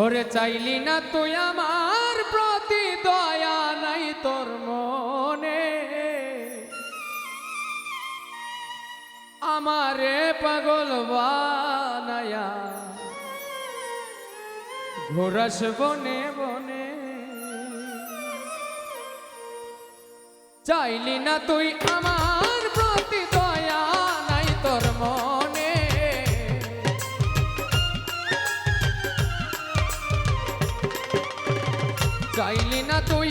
ওরে চাইলি না তুই আমার প্রতি দয়া নাই তোর মনে। আমারে পাগল বানায়া ঘোরাস বনে বনে। চাইলি না তুই আমার প্রতি দয়া নাই তোর মনে। তুই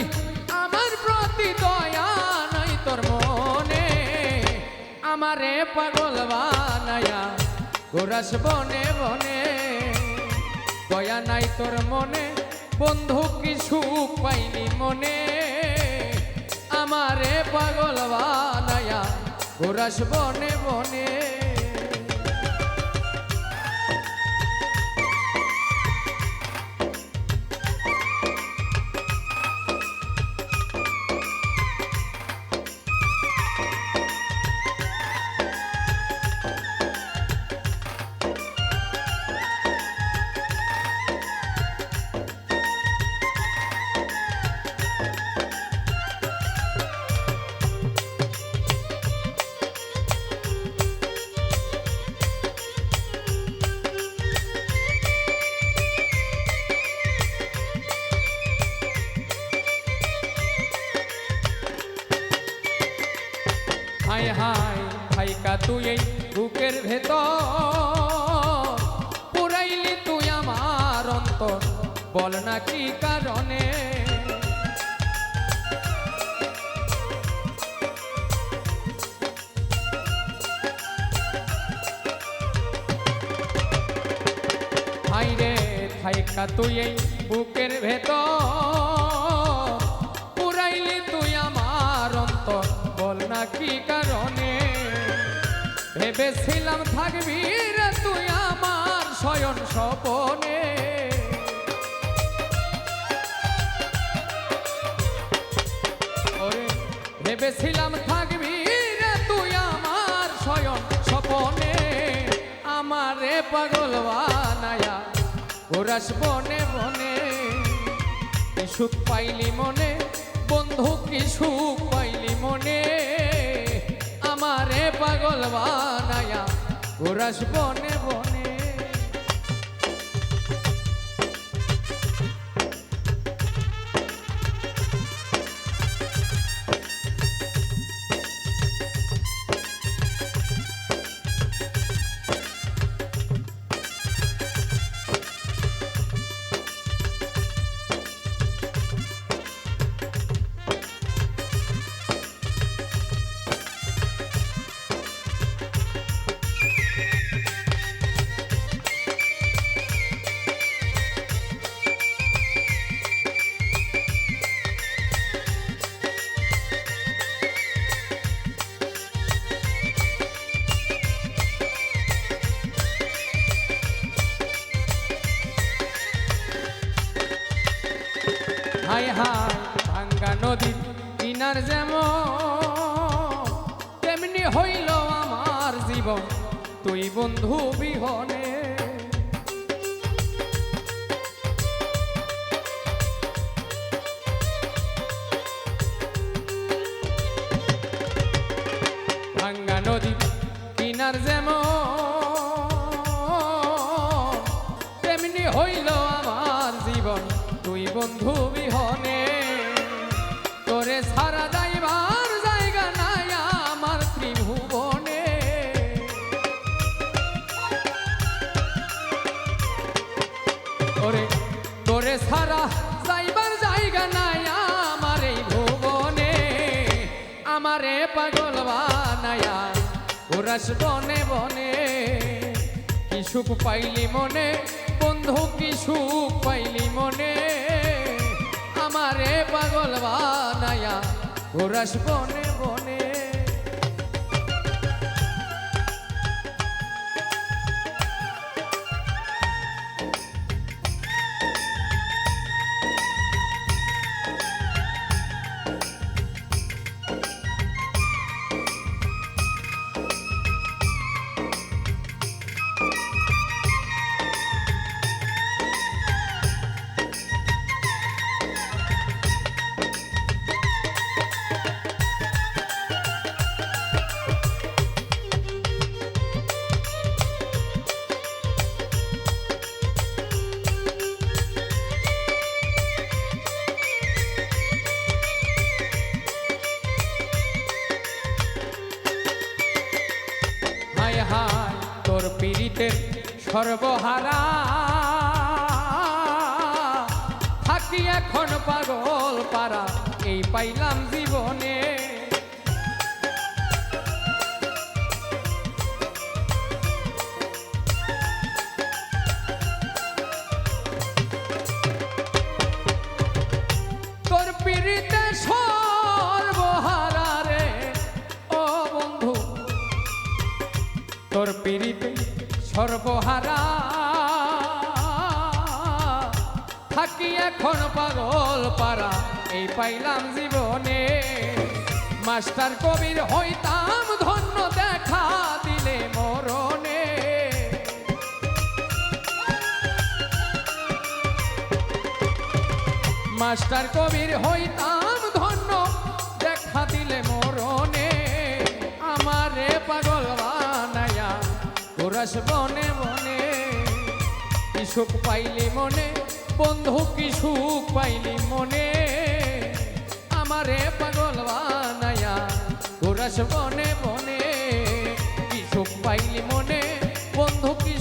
আমার প্রতি দয়া নাই তোর মনে। আমারে পাগল বানায়া গোরাস বনে বনে। দয়া নাই তোর মনে, বন্ধু কি সুখ পাইনি মনে। আমারে পাগল বানায়া গোরাস বনে বনে। তুই এই বুকের ভেতর। পুরাইলি তুই আমার অন্তর, বল না কি কারণে? হাই রে থাইকা তুই এই বুকের ভেতর। পুরাইলি তুই আমার অন্তর, বল না কি কারণে? ভেবেছিলাম থাকবি রে তুই আমার শয়ন স্বপনে। ভেবেছিলাম থাকবি রে তুই আমার শয়ন স্বপনে। আমারে পাগল বানায়া ঘোরাস বনে বনে। সুখ পাইলি মনে? বন্ধু, কি সুখ পাইলি মনে? পাগল বানায়া। ঘোরাস বনে বনে ভাঙ্গা নদীর কিনার যেমন, তেমনি হইল আমার জীবন, তুই বন্ধু বিহনে। ভাঙ্গা নদীর কিনার যেমন, তেমনি হইল আমার জীবন, তুই বন্ধু বিহনে। সারা যাইবার জায়গা নাই আমার ত্রিভুবনে। তোরে সারা জায়গা আমার ভুবনে। আমারে বনে বনে। কি সুখ পাইলি মনে? বন্ধু, কি সুখ পাইলি মনে? আমারে পাগল বানায়া বনে বনে হায় তোর পীড়িতের সর্বহারা। থাকি এখন পাগল পারা এই পাইলাম জীবনে। সর্বহারা থাকি এখন পাগল পারা এই পাইলাম জীবনে। মাস্টার কবির হইতাম ধন্য, দেখা দিলে মরণে। মাস্টার কবির হইতাম ধন্য, দেখা দিলে গোরাস বনে বনে, কি পাইলি মনে? বন্ধু, কি পাইলি মনে? আমারে পাগল বানায়া গোরাস বনে বনে, কি পাইলি মনে? বন্ধু, কি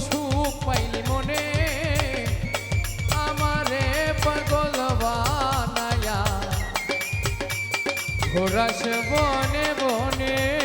পাইলি মনে? আমারে পাগল বানায়া ঘোরাস বনে বনে।